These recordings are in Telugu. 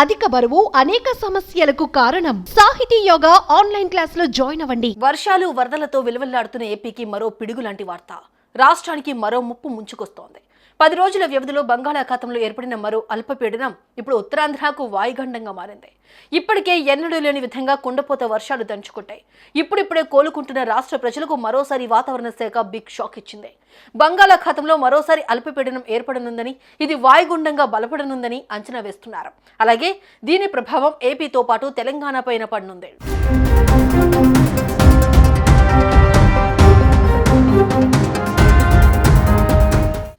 అధిక బరువు అనేక సమస్యలకు కారణం. సాహితీ యోగా ఆన్లైన్ క్లాసులో జాయిన్ అవ్వండి. వర్షాలు వరదలతో విలువెల్లాడుతున్న ఏపీకి మరో పిడుగు లాంటి వార్త. రాష్ట్రానికి మరో ముప్పు ముంచుకొస్తోంది. పది రోజుల వ్యవధిలో బంగాళాఖాతంలో ఏర్పడిన మరో అల్పపీడనం ఇప్పుడు ఉత్తరాంధ్రకు వాయుగండంగా మారింది. ఇప్పటికే ఎన్నడూ లేని విధంగా కుండపోత వర్షాలు దంచుకుంటాయి. ఇప్పుడిప్పుడే కోలుకుంటున్న రాష్ట్ర ప్రజలకు మరోసారి వాతావరణ శాఖ బిగ్ షాక్ ఇచ్చింది. బంగాళాఖాతంలో మరోసారి అల్పపీడనం ఏర్పడనుందని ఇది వాయుగుండంగా బలపడనుందని అంచనా వేస్తున్నారు. అలాగే దీని ప్రభావం ఏపీతో పాటు తెలంగాణ పైన పడనుంది.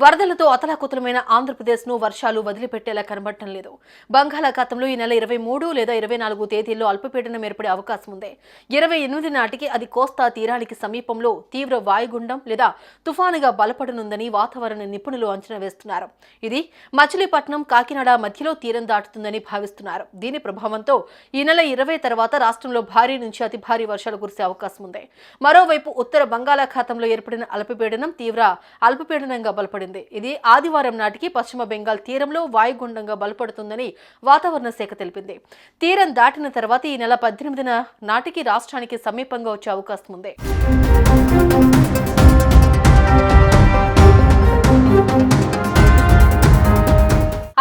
వరదలతో అతలాకుతలమైన ఆంధ్రప్రదేశ్ను వర్షాలు వదిలిపెట్టేలా కనబడటం లేదు. బంగాళాఖాతంలో ఈ నెల ఇరవై మూడు లేదా ఇరవై నాలుగు తేదీల్లో అల్పపీడనం ఏర్పడే అవకాశం ఉంది. ఇరవై ఎనిమిది నాటికి అది కోస్తా తీరానికి సమీపంలో తీవ్ర వాయుగుండం లేదా తుఫానుగా బలపడనుందని వాతావరణ నిపుణులు అంచనా వేస్తున్నారు. ఇది మచిలీపట్నం కాకినాడ మధ్యలో తీరం దాటుతుందని భావిస్తున్నారు. దీని ప్రభావంతో ఈ నెల ఇరవై తర్వాత రాష్ట్రంలో భారీ నుంచి అతి భారీ వర్షాలు కురిసే అవకాశం ఉంది. మరోవైపు ఉత్తర బంగాళాఖాతంలో ఏర్పడిన అల్పపీడనం తీవ్ర అల్పపీడనంగా బలపడింది. ఇది ఆదివారం నాటికి పశ్చిమ బెంగాల్ తీరంలో వాయుగుండంగా బలపడుతుందని వాతావరణ శాఖ తెలిపింది. తీరం దాటిన తర్వాత ఈ నెల పద్దెనిమిదిన నాటికి రాష్ట్రానికి సమీపంగా వచ్చే అవకాశం ఉంది.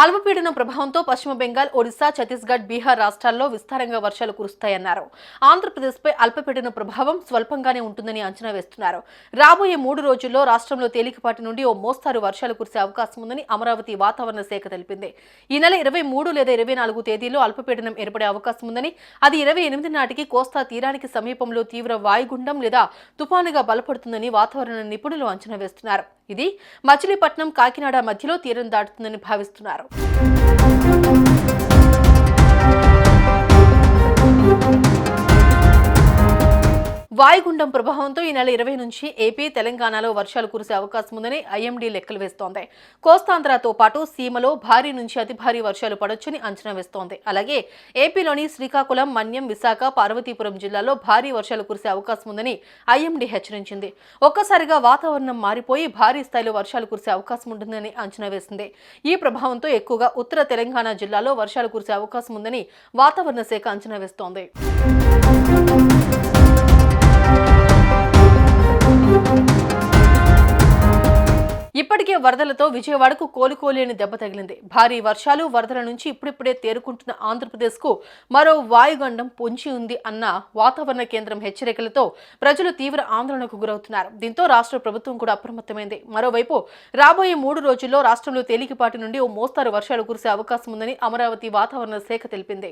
అల్పపీడనం ప్రభావంతో పశ్చిమ బెంగాల్ ఒడిశా ఛత్తీస్గఢ్ బీహార్ రాష్ట్రాల్లో విస్తారంగా వర్షాలు కురుస్తాయన్నారు. ఆంధ్రప్రదేశ్పై అల్పపీడన ప్రభావం స్వల్పంగానే ఉంటుందని అంచనా వేస్తున్నారు. రాబోయే మూడు రోజుల్లో రాష్ట్రంలో తేలికపాటి నుండి ఓ మోస్తారు వర్షాలు కురిసే అవకాశం ఉందని అమరావతి వాతావరణ శాఖ తెలిపింది. ఈ నెల ఇరవై మూడు లేదా ఇరవై నాలుగు తేదీలో అల్పపీడనం ఏర్పడే అవకాశం ఉందని అది ఇరవై ఎనిమిది నాటికి కోస్తా తీరానికి సమీపంలో తీవ్ర వాయుగుండం లేదా తుపానుగా బలపడుతుందని వాతావరణ నిపుణులు అంచనా వేస్తున్నారు. ఇది మచిలీపట్నం కాకినాడ మధ్యలో తీరం దాటుతుందని భావిస్తున్నారు. వాయుగుండం ప్రభావంతో ఈ నెల ఇరవై నుంచి ఏపీ తెలంగాణలో వర్షాలు కురిసే అవకాశం ఉందని ఐఎండీ లెక్కలు వేస్తోంది. కోస్తాంధ్రతో పాటు సీమలో భారీ నుంచి అతి భారీ వర్షాలు పడొచ్చని అంచనా వేస్తోంది. అలాగే ఏపీలోని శ్రీకాకుళం మన్యం విశాఖ పార్వతీపురం జిల్లాలో భారీ వర్షాలు కురిసే అవకాశం ఉందని ఐఎండీ హెచ్చరించింది. ఒక్కసారిగా వాతావరణం మారిపోయి భారీ స్థాయిలో వర్షాలు కురిసే అవకాశం ఉంటుందని అంచనా వేసింది. ఈ ప్రభావంతో ఎక్కువగా ఉత్తర తెలంగాణ జిల్లాలో వర్షాలు కురిసే అవకాశం ఉందని వాతావరణ శాఖ అంచనా వేస్తోంది. ఇప్పటికే వరదలతో విజయవాడకు కోలుకోలేని దెబ్బ తగిలింది. భారీ వర్షాలు వరదల నుంచి ఇప్పుడిప్పుడే తేరుకుంటున్న ఆంధ్రప్రదేశ్కు మరో వాయుగండం పొంచి ఉంది అన్న వాతావరణ కేంద్రం హెచ్చరికలతో ప్రజలు తీవ్ర ఆందోళనకు గురవుతున్నారు. దీంతో రాష్ట్ర ప్రభుత్వం కూడా అప్రమత్తమైంది. మరోవైపు రాబోయే మూడు రోజుల్లో రాష్ట్రంలో తేలికపాటి నుండి ఓ మోస్తారు వర్షాలు కురిసే అవకాశం ఉందని అమరావతి వాతావరణ శాఖ తెలిపింది.